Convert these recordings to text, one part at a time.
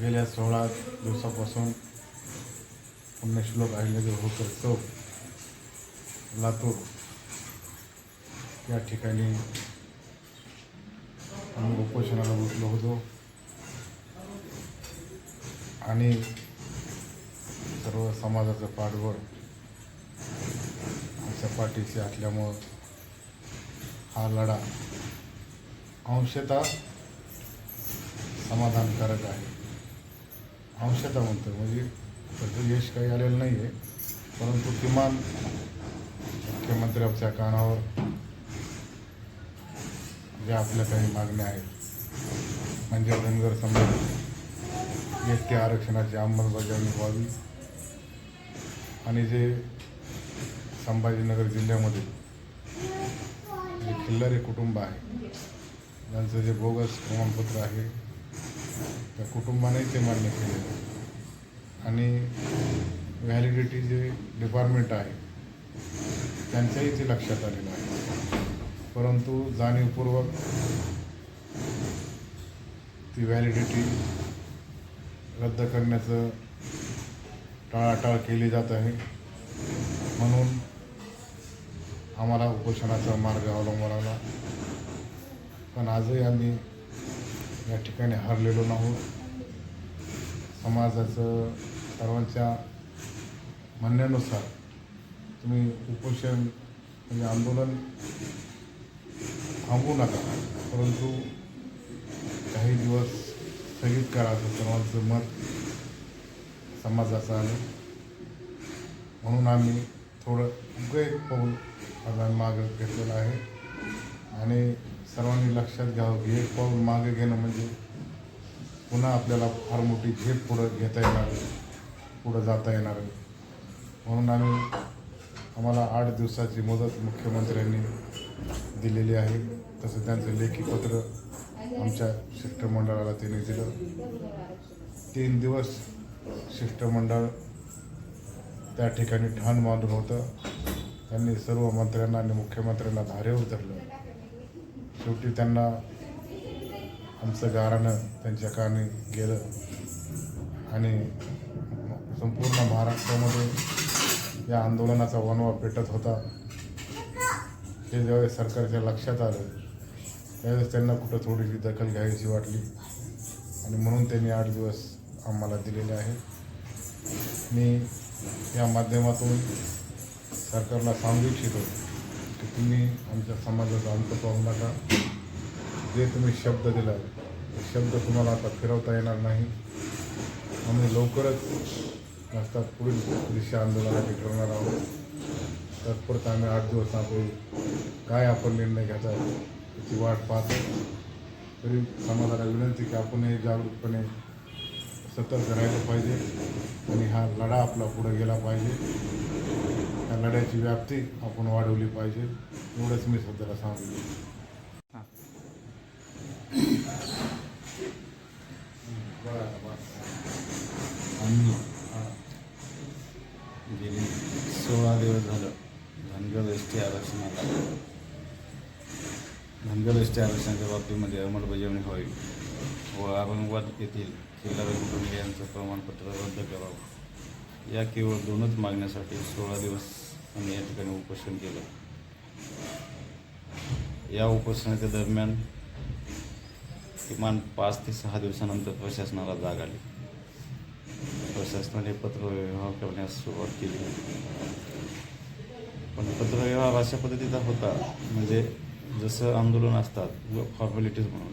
गेल्या सोळा दिवसापासून पुण्यश्लोक अहिल्यादेवी होकर चौक लातूर या ठिकाणी आम्ही उपोषणाला बसलो होतो. आणि सर्व समाजाचं पाठबळ आमच्या पाठीशी असल्यामुळं हा लढा अंशतः समाधानकारक आहे. अंशता म्हणतो म्हणजे त्याचं यश काही आलेलं नाही आहे. परंतु किमान मुख्यमंत्र्यांच्या कानावर ज्या आपल्या काही मागण्या आहेत म्हणजे धनगर समाज एस आरक्षणाची अंमलबजावणी व्हावी आणि जे संभाजीनगर जिल्ह्यामध्ये जे खिल्लारे कुटुंब आहे त्यांचं जे बोगस प्रमाणपत्र आहे त्या कुटुंबाने ते मान्य केलेलं आणि व्हॅलिडिटी जे डिपार्टमेंट आहे त्यांच्याही ते लक्षात आलेलं आहे. परंतु जाणीवपूर्वक ती व्हॅलिडिटी रद्द करण्याचं टाळाटाळ केली जात आहे. म्हणून आम्हाला उपोषणाचा मार्ग अवलंबून आला. पण आजही आम्ही या ठिकाणी हरलेलो नाहोत समाजाचं सर्वांच्या म्हणण्यानुसार तुम्ही उपोषण म्हणजे आंदोलन थांबवू नका. परंतु काही दिवस स्थगित करा असं सर्वांचं मत समाजाचं आलं म्हणून आम्ही थोडं उगं एक पाऊल आज आम्ही मागं घेतलेलं आहे. आणि सर्वांनी लक्षात घ्यावं की एक पाऊल मागे घेणं म्हणजे पुन्हा आपल्याला फार मोठी झेप पुढं घेता येणार पुढं जाता येणार म्हणून आम्ही आम्हाला आठ दिवसाची मुदत मुख्यमंत्र्यांनी दिलेली आहे. तसं त्यांचं लेखी पत्र आमच्या शिष्टमंडळाला त्यांनी दिलं. तीन दिवस शिष्टमंडळ त्या ठिकाणी ठाण मांडून होतं. त्यांनी सर्व मंत्र्यांना आणि मुख्यमंत्र्यांना धारेवर धरलं. शेवटी त्यांना आमचं गारानं त्यांच्या कानी गेलं. आणि संपूर्ण महाराष्ट्रामध्ये या आंदोलनाचा वनवा पेटत होता. हे ज्यावेळेस सरकारच्या लक्षात आलं त्यावेळेस त्यांना कुठं थोडीशी दखल घ्यायची वाटली. आणि म्हणून त्यांनी आठ दिवस आम्हाला दिलेले आहे. मी या माध्यमातून सरकारला सांगू इच्छितो की तुम्ही आमच्या समाजाचा अंत पाहू नका जे तुम्ही शब्द दिला ते शब्द तुम्हाला आता फिरवता येणार नाही. आम्ही लवकरच रस्त्यात पुढील दिशा आंदोलनासाठी ठरवणार आहोत. तत्पुरता आम्ही आठ दिवस आपण काय आपण निर्णय घ्यायचा त्याची वाट पाहतो. तरी समाजाला विनंती की आपणही जागरूकपणे सतर्क राहिलं पाहिजे आणि हा लढा आपला पुढे गेला पाहिजे. त्या लढ्याची व्याप्ती आपण वाढवली पाहिजे. एवढंच मी सध्याला सांगितलं आम्ही गेली सोळा दिवस झालं धनगर एस टी आरक्षणाला धनगर एस आरक्षणाच्या बाबतीमध्ये अंमलबजावणी व्हावी व औरंगाबाद येथील किल्लारी कुटुंबियांचं प्रमाणपत्र रद्द करावं. या केवळ दोनच मागण्यासाठी सोळा दिवस आम्ही या ठिकाणी उपोषण केलं. या उपोषणाच्या दरम्यान किमान पाच ते सहा दिवसानंतर प्रशासनाला जाग आली. प्रशासनाने पत्रव्यवहार करण्यास सुरुवात केली. पण पत्रव्यवहार अशा पद्धतीचा होता म्हणजे जसं आंदोलन असतात फॉर्मॅलिटीज म्हणून.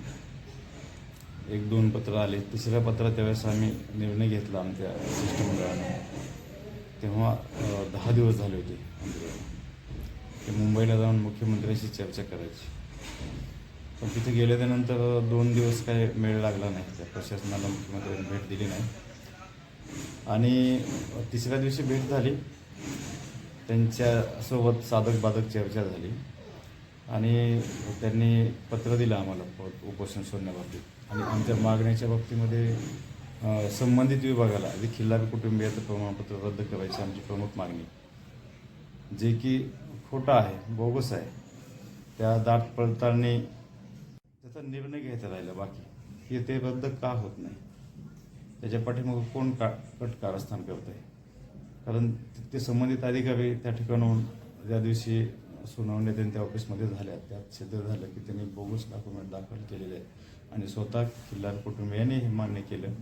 एक दोन पत्र आले तिसऱ्या पत्रात त्यावेळेस आम्ही निर्णय घेतला आमच्या शिष्टमंडळाने. तेव्हा दहा दिवस झाले होते ते मुंबईला जाऊन मुख्यमंत्र्यांशी चर्चा करायची. पण तिथे गेल्यानंतर दोन दिवस काय मेळ लागला नाही. त्या प्रशासनाला मुख्यमंत्र्यांनी भेट दिली नाही. आणि तिसऱ्या दिवशी भेट झाली. त्यांच्यासोबत साधक बाधक चर्चा झाली. आणि त्यांनी पत्र दिलं आम्हाला उपोषण सोडण्याबाबतीत. आणि आमच्या मागण्याच्या बाबतीमध्ये संबंधित विभागाला जे खिल्लारी कुटुंबियाचं प्रमाणपत्र रद्द करायची आमची प्रमुख मागणी. जे की खोटं आहे बोगस आहे त्या दाट पडताळणी त्याचा निर्णय घ्यायचा राहिला बाकी हे ते रद्द का होत नाही? त्याच्या पाठीमागं कोण का कट कारस्थान करत आहे कारण ते संबंधित अधिकारी त्या ठिकाणाहून ज्या दिवशी सुनावण्या त्यांच्या ऑफिसमध्ये झाल्या. त्यात सिद्ध झालं की त्यांनी बोगस डॉक्युमेंट दाखल केलेले आहेत. आणि स्वतः खिल्लार कुटुंबियांनी हे मान्य केलं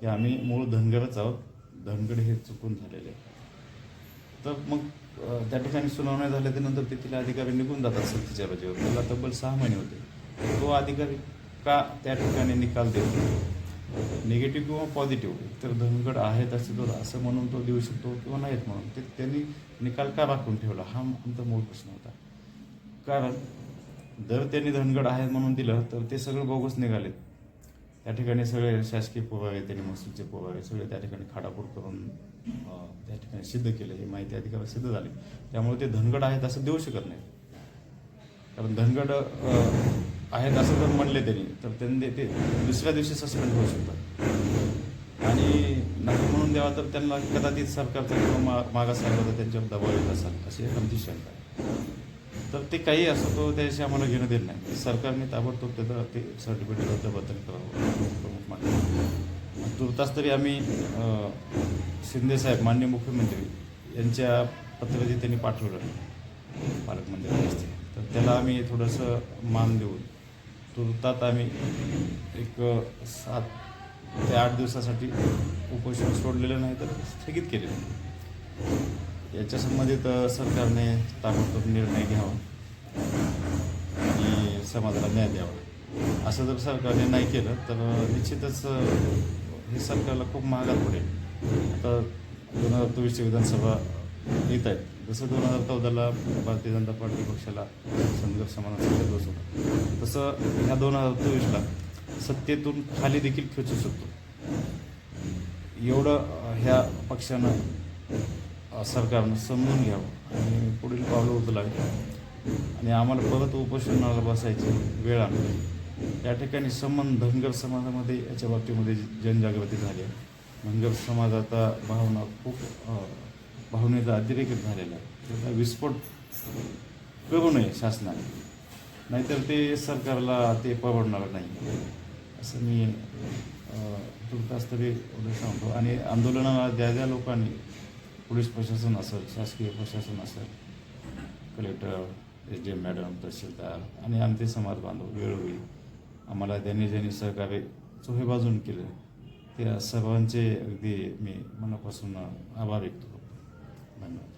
की आम्ही मूळ धनगरच आहोत. धनगड हे चुकून झालेले आहे तर मग त्या ठिकाणी सुनावण्या झाल्या त्यानंतर ते तेथील अधिकारी निघून जातात सक्तीच्या रजेवर त्याला तब्बल सहा महिने होते. तो अधिकारी का त्या ठिकाणी निकाल देतो? निगेटिव्ह किंवा पॉझिटिव्ह तर धनगड आहेत अस्तित्वात असं म्हणून तो देऊ शकतो किंवा नाहीत म्हणून. ते त्यांनी निकाल का राखून ठेवला? हा आमचा मूळ प्रश्न होता. कारण जर त्यांनी धनगड आहेत म्हणून दिलं तर ते सगळं बोगस निघालेत त्या ठिकाणी सगळे शासकीय पुरावे त्यांनी महसूलचे पुरावे सगळे त्या ठिकाणी खाडापूर करून त्या ठिकाणी सिद्ध केले. ही माहिती अधिकार सिद्ध झाली. त्यामुळे ते धनगड आहेत असं देऊ शकत नाही कारण धनगड आहेत असं जर म्हणले त्यांनी तर त्यांनी ते दुसऱ्या दिवशी सस्पेंड होऊ शकतात. आणि नाही म्हणून द्यावा तर त्यांना कदाचित सरकारचा किंवा मा मागासवर्गाचा त्यांच्यावर दबाव येत असाल अशी आमची शंका आहे. तर ते काही असो तो त्याशी आम्हाला घेणं देत नाही. सरकारने ताबडतोब त्याचं ते सर्टिफिकेट रद्दबद्दल करावं प्रमुख मागणी तुर्तास तरी आम्ही शिंदेसाहेब शिंदे साहेब मान्य मुख्यमंत्री यांच्या पत्र त्यांनी पाठवलं पालकमंत्री असते तर त्याला आम्ही थोडंसं मान देऊन तुर्तात आम्ही एक सात ते आठ दिवसासाठी उपोषण सोडलेलं नाही तर स्थगित केलेलं. याच्या संबंधित सरकारने ताबडतोब निर्णय घ्यावा आणि समाजाला न्याय द्यावा. असं जर सरकारने नाही केलं तर निश्चितच हे सरकारला खूप महागात पडेल. आता दोन हजार चोवीसची विधानसभा येत आहेत. जसं दोन हजार चौदाला भारतीय जनता पार्टी पक्षाला संघर्ष म्हणून दिवस होता तसं ह्या दोन हजार चोवीसला सत्तेतून खाली देखील खेचू शकतो. एवढं ह्या पक्षानं सरकारनं समजून घ्यावं. आणि पुढील पावलं उचलावी. आणि आम्हाला परत उपोषणाला बसायची वेळ आणली या ठिकाणी संबंध धनगर समाजामध्ये याच्या बाबतीमध्ये जनजागृती झाली आहे. धनगर समाजाचा भावना खूप भावनेचा अतिरेक झालेला आहे. त्याचा विस्फोट करू नये शासनाने. नाहीतर ते सरकारला ते परवडणार नाही. असं मी तुर्तास तरी सांगतो. आणि आंदोलनाला ज्या ज्या लोकांनी पोलीस प्रशासन असेल शासकीय प्रशासन असेल collector S D M madam तहसीलदार आणि आमचे समाज बांधव वेळोवेळी आम्हाला ज्यांनी ज्यांनी सहकार्य चोहे बाजून केलं त्या सर्वांचे अगदी मी मनापासून आभार व्यक्त करतो धन्यवाद